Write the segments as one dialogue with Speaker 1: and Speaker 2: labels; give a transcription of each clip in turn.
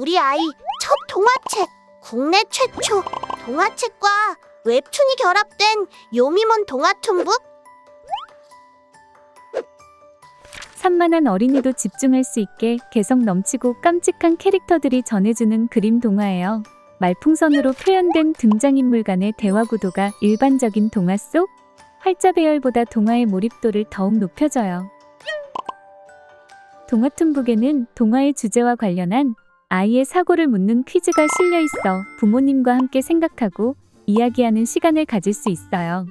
Speaker 1: 우리 아이 첫 동화책 국내 최초 동화책과 웹툰이 결합된 요미몬 동화툰북
Speaker 2: 산만한 어린이도 집중할 수 있게 개성 넘치고 깜찍한 캐릭터들이 전해주는 그림 동화예요. 말풍선으로 표현된 등장인물 간의 대화 구도가 일반적인 동화 속 활자 배열보다 동화의 몰입도를 더욱 높여줘요. 동화툰북에는 동화의 주제와 관련한 아이의 사고를 묻는 퀴즈가 실려 있어 부모님과 함께 생각하고 이야기하는 시간을 가질 수 있어요.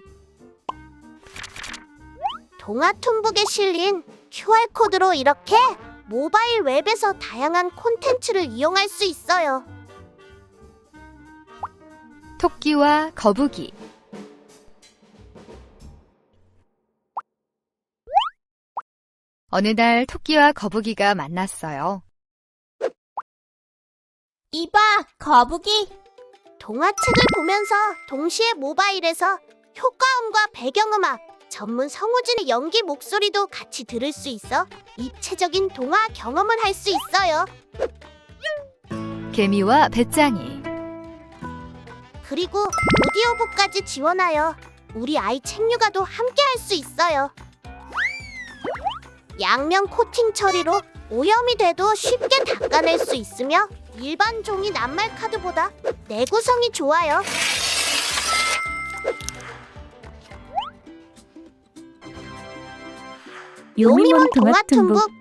Speaker 1: 동화 툰북에 실린 QR코드로 이렇게 모바일 웹에서 다양한 콘텐츠를 이용할 수 있어요.
Speaker 3: 토끼와 거북이 어느 날 토끼와 거북이가 만났어요.
Speaker 1: 이봐, 거북이. 동화책을 보면서 동시에 모바일에서 효과음과 배경음악, 전문 성우진의 연기 목소리도 같이 들을 수 있어 입체적인 동화 경험을 할 수 있어요.
Speaker 3: 개미와 배짱이
Speaker 1: 그리고 오디오북까지 지원하여 우리 아이 책육아도 함께 할 수 있어요. 양면 코팅 처리로 오염이 돼도 쉽게 닦아낼 수 있으며 일반 종이 낱말 카드보다 내구성이 좋아요.
Speaker 2: 요미몬
Speaker 1: 동화툰북